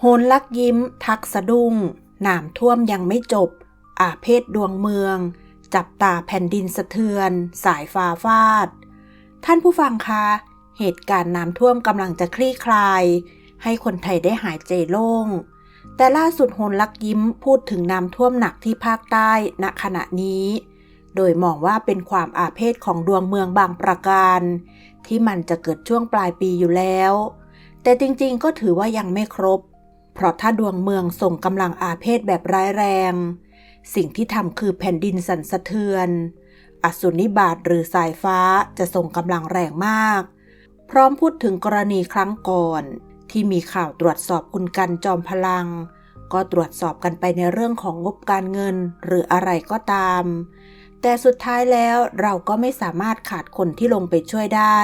โหนลักยิ้ม ทักสะดุ้งน้ำท่วมยังไม่จบ อาเพศดวงเมือง จับตาแผ่นดินสะเทือน สายฟ้าฟาด ท่านผู้ฟังคะ เหตุการณ์น้ำท่วมกำลังจะคลี่คลาย ให้คนไทยได้หายใจโล่ง แต่ล่าสุดโหนลักยิ้มพูดถึงน้ำท่วมหนักที่ภาคใต้ณขณะนี้ โดยมองว่าเป็นความอาเพศของดวงเมืองบางประการ ที่มันจะเกิดช่วงปลายปีอยู่แล้ว แต่จริงๆ ก็ถือว่ายังไม่ครบ เพราะถ้าดวงเมืองส่งกำลังอาเพศแบบร้ายแรง สิ่งที่ทำคือแผ่นดินสั่นสะเทือน อสุนิบาตหรือสายฟ้าจะส่งกำลังแรงมาก พร้อมพูดถึงกรณีครั้งก่อน ที่มีข่าวตรวจสอบคุณกันจอมพลัง ก็ตรวจสอบกันไปในเรื่องของงบการเงินหรืออะไรก็ตาม แต่สุดท้ายแล้วเราก็ไม่สามารถขาดคนที่ลงไปช่วยได้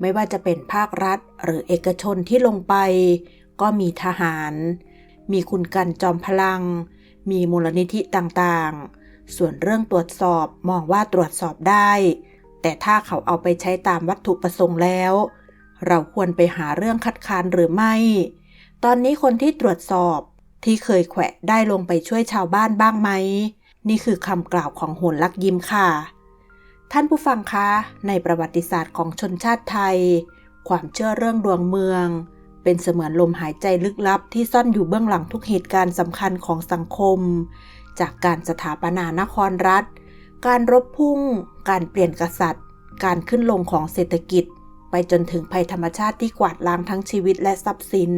ไม่ว่าจะเป็นภาครัฐหรือเอกชนที่ลงไป ก็มีทหาร มีคุณกันจอมพลัง มีมูลนิธิต่างๆ ส่วนเรื่องตรวจสอบมองว่าตรวจสอบได้ แต่ถ้าเขาเอาไปใช้ตามวัตถุประสงค์แล้ว เราควรไปหาเรื่องคัดค้านหรือไม่ ตอนนี้คนที่ตรวจสอบที่เคยแขวะได้ลงไปช่วยชาวบ้านบ้างไหม นี่คือคำกล่าวของโหนลักยิ้มค่ะ ท่านผู้ฟังคะ ในประวัติศาสตร์ของชนชาติไทย ความเชื่อเรื่องดวงเมือง เป็นเสมือนลมหายใจลึกลับที่ซ่อนอยู่เบื้องหลังทุกเหตุการณ์สำคัญของสังคม จากการสถาปนานครรัฐ การรบพุ่ง การเปลี่ยนกษัตริย์ การขึ้นลงของเศรษฐกิจ ไปจนถึงภัยธรรมชาติที่กวาดล้างทั้งชีวิตและทรัพย์สิน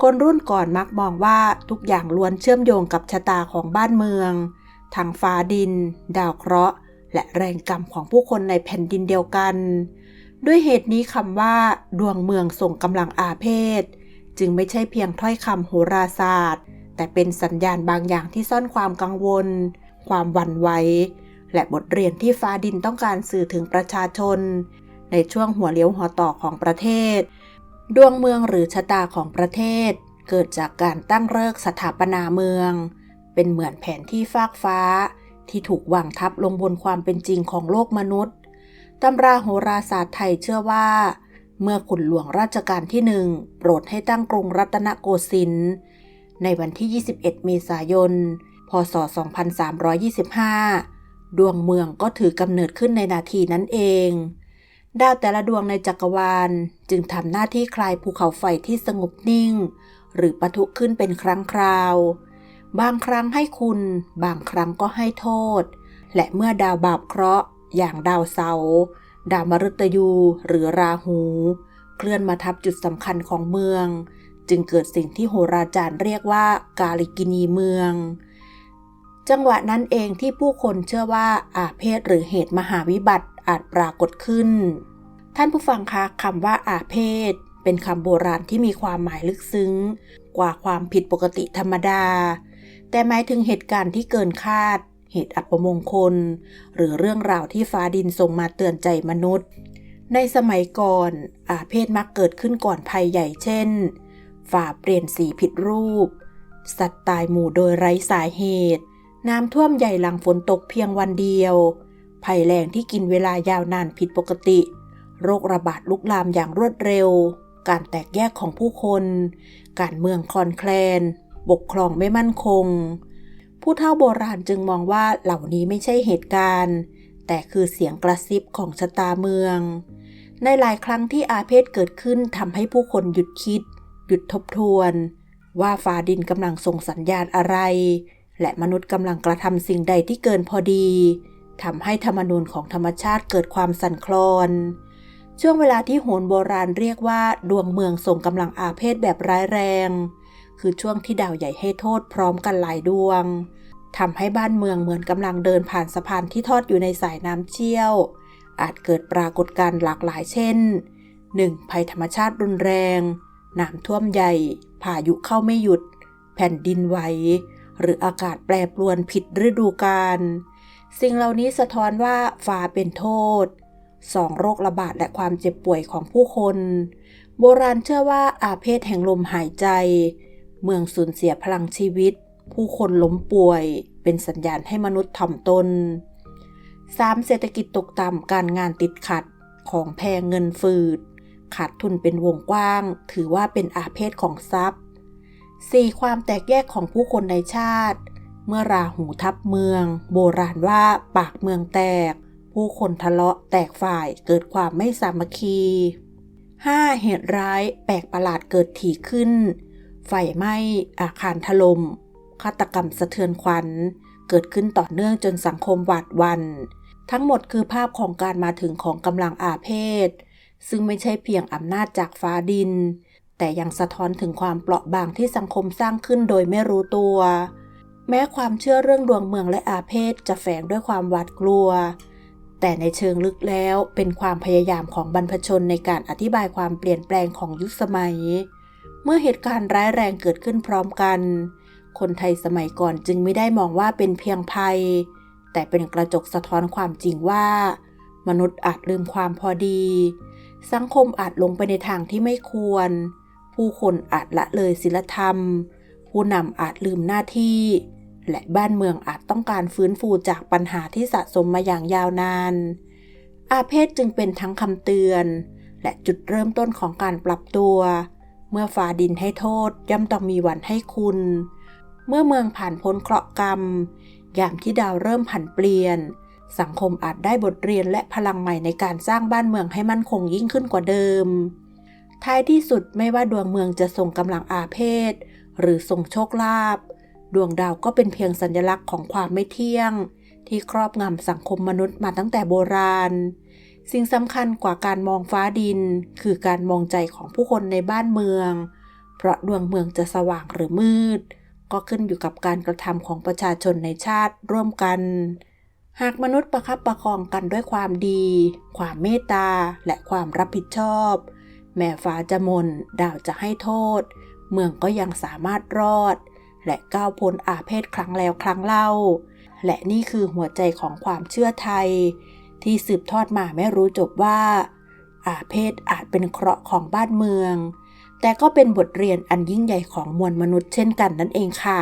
คนรุ่นก่อนมักมองว่าทุกอย่างล้วนเชื่อมโยงกับชะตาของบ้านเมือง ทางฟ้าดิน ดาวเคราะห์ และแรงกรรมของผู้คนในแผ่นดินเดียวกัน ด้วยเหตุนี้คำว่า ดวงเมืองส่งกำลังอาเพศ จึงไม่ใช่เพียงถ้อยคำโหราศาสตร์ แต่เป็นสัญญาณบางอย่างที่ซ่อนความกังวล ความหวั่นไหวและบทเรียนที่ฟ้าดินต้องการสื่อถึงประชาชน ในช่วงหัวเลี้ยวหัวต่อของประเทศ ดวงเมืองหรือชะตาของประเทศ เกิดจากการตั้งเลิกสถาปนาเมือง เป็นเหมือนแผนที่ฟากฟ้า ที่ถูกวางทับลงบนความเป็นจริงของโลกมนุษย์ ตำราโหราศาสตร์ไทยเชื่อว่า เมื่อขุนหลวงราชการที่หนึ่งโปรดให้ตั้งกรุงรัตนโกสินทร์ในวันที่ 21 เมษายน พศ 2325 ดวงเมืองก็ถือกำเนิดขึ้นในนาทีนั้นเอง ดาวแต่ละดวงในจักรวาลจึงทำหน้าที่คลายภูเขาไฟที่สงบนิ่ง หรือปะทุขึ้นเป็นครั้งคราว บางครั้งให้คุณ บางครั้งก็ให้โทษ และเมื่อดาวบาปเคราะห์ อย่างดาวเสาร์ดาวมฤตยูหรือราหู เคลื่อนมาทับจุดสำคัญของเมือง จึงเกิดสิ่งที่โหราจารย์เรียกว่ากาลิกินีเมือง จังหวะนั้นเองที่ผู้คนเชื่อว่าอาเพศหรือเหตุมหาวิบัติอาจปรากฏขึ้น ท่านผู้ฟังคะคำว่าอาเพศ เป็นคำโบราณที่มีความหมายลึกซึ้ง กว่าความผิดปกติธรรมดา แต่หมายถึงเหตุการณ์ที่เกินคาด เหตุอัปมงคล หรือเรื่องราวที่ฟ้าดินส่งมาเตือนใจมนุษย์ ในสมัยก่อน อาเพศมักเกิดขึ้นก่อนภัยใหญ่เช่น ฝ่าเปลี่ยนสีผิดรูป สัตว์ตายหมู่โดยไร้สาเหตุ น้ำท่วมใหญ่หลังฝนตกเพียงวันเดียว ภัยแรงที่กินเวลายาวนานผิดปกติ โรคระบาดลุกลามอย่างรวดเร็ว การแตกแยกของผู้คน การเมืองคลอนแคลนปกครองไม่มั่นคง ผู้เฒ่าโบราณจึงมองว่าเหล่านี้ไม่ใช่เหตุการณ์ แต่คือเสียงกระซิบของชะตาเมือง ในหลายครั้งที่อาเพศเกิดขึ้นทำให้ผู้คนหยุดคิด หยุดทบทวน ว่าฟ้าดินกำลังส่งสัญญาณอะไร และมนุษย์กำลังกระทำสิ่งใดที่เกินพอดีทำให้ธรรมนูญของธรรมชาติเกิดความสั่นคลอนช่วงเวลาที่โหนโบราณเรียกว่า ดวงเมืองส่งกำลังอาเพศแบบร้ายแรง คือช่วงที่ดาวใหญ่ให้โทษพร้อมกันหลายดวงทำให้บ้านเมืองเหมือนกำลังเดินผ่านสะพานที่ทอดอยู่ในสายน้ำเชี่ยว อาจเกิดปรากฏการณ์หลากหลายเช่น 1. ภัยธรรมชาติรุนแรง น้ำท่วมใหญ่ พายุเข้าไม่หยุด แผ่นดินไหว หรืออากาศแปรปรวนผิดฤดูกาล สิ่งเหล่านี้สะท้อนว่าฟ้าเป็นโทษ 2. โรคระบาดและความเจ็บป่วยของผู้คน โบราณเชื่อว่าอาเพศแห่งลมหายใจ เมืองสูญเสียพลังชีวิต ผู้คนล้มป่วย เป็นสัญญาณให้มนุษย์ถ่อมตน 3. เศรษฐกิจตกต่ำการงานติดขัด ของแพงเงินฝืด ขาดทุนเป็นวงกว้าง ถือว่าเป็นอาเพศของทรัพย์ 4. ความแตกแยกของผู้คนในชาติ เมื่อราหูทับเมือง โบราณว่าปากเมืองแตก ผู้คนทะเลาะแตกฝ่ายเกิดความไม่สามัคคี 5. เหตุร้ายแปลกประหลาดเกิดถี่ขึ้น ไฟไหม้อาคารถลม่มฆาตกรรมสะเทือนขวัญ เกิดขึ้นต่อเนื่องจนสังคมหวาดวัน ทั้งหมดคือภาพของการมาถึงของกำลังอาเพศ ซึ่งไม่ใช่เพียงอำนาจจากฟ้าดิน แต่ยังสะท้อนถึงความเปราะบางที่สังคมสร้างขึ้นโดยไม่รู้ตัว แม้ความเชื่อเรื่องดวงเมืองและอาเพศจะแฝงด้วยความหวาดกลัว แต่ในเชิงลึกแล้วเป็นความพยายามของบรรพชนในการอธิบายความเปลี่ยนแปลงของยุคสมัย เมื่อเหตุการณ์ร้ายแรงเกิดขึ้นพร้อมกัน คนไทยสมัยก่อนจึงไม่ได้มองว่าเป็นเพียงภัย แต่เป็นกระจกสะท้อนความจริงว่า มนุษย์อาจลืมความพอดี สังคมอาจลงไปในทางที่ไม่ควร ผู้คนอาจละเลยศีลธรรม ผู้นำอาจลืมหน้าที่ และบ้านเมืองอาจต้องการฟื้นฟูจากปัญหาที่สะสมมาอย่างยาวนาน อาเพศจึงเป็นทั้งคำเตือน และจุดเริ่มต้นของการปรับตัว เมื่อฟ้าดินให้โทษย่อมต้องมีวันให้คุณ เมื่อเมืองผ่านพ้นเคราะห์กรรม ยามที่ดาวเริ่มผันเปลี่ยน สังคมอาจได้บทเรียนและพลังใหม่ในการสร้างบ้านเมืองให้มั่นคงยิ่งขึ้นกว่าเดิม ท้ายที่สุดไม่ว่าดวงเมืองจะส่งกำลังอาเพศ หรือส่งโชคลาภดวงดาวก็เป็นเพียงสัญลักษณ์ของความไม่เที่ยง ที่ครอบงำสังคมมนุษย์มาตั้งแต่โบราณ สิ่งสำคัญกว่าการมองฟ้าดิน คือการมองใจของผู้คนในบ้านเมือง เพราะดวงเมืองจะสว่างหรือมืด ก็ขึ้นอยู่กับการกระทำของประชาชนในชาติร่วมกัน หากมนุษย์ประคับประคองกันด้วยความดี ความเมตตา และความรับผิดชอบ แม่ฟ้าจะมน ดาวจะให้โทษ เมืองก็ยังสามารถรอด และก้าวพ้นอาเพศครั้งแล้วครั้งเล่า และนี่คือหัวใจของความเชื่อไทย ที่สืบทอดมาไม่รู้จบว่า อาเพศอาจเป็นเคราะห์ของบ้านเมือง แต่ก็เป็นบทเรียนอันยิ่งใหญ่ของมวลมนุษย์เช่นกันนั่นเองค่ะ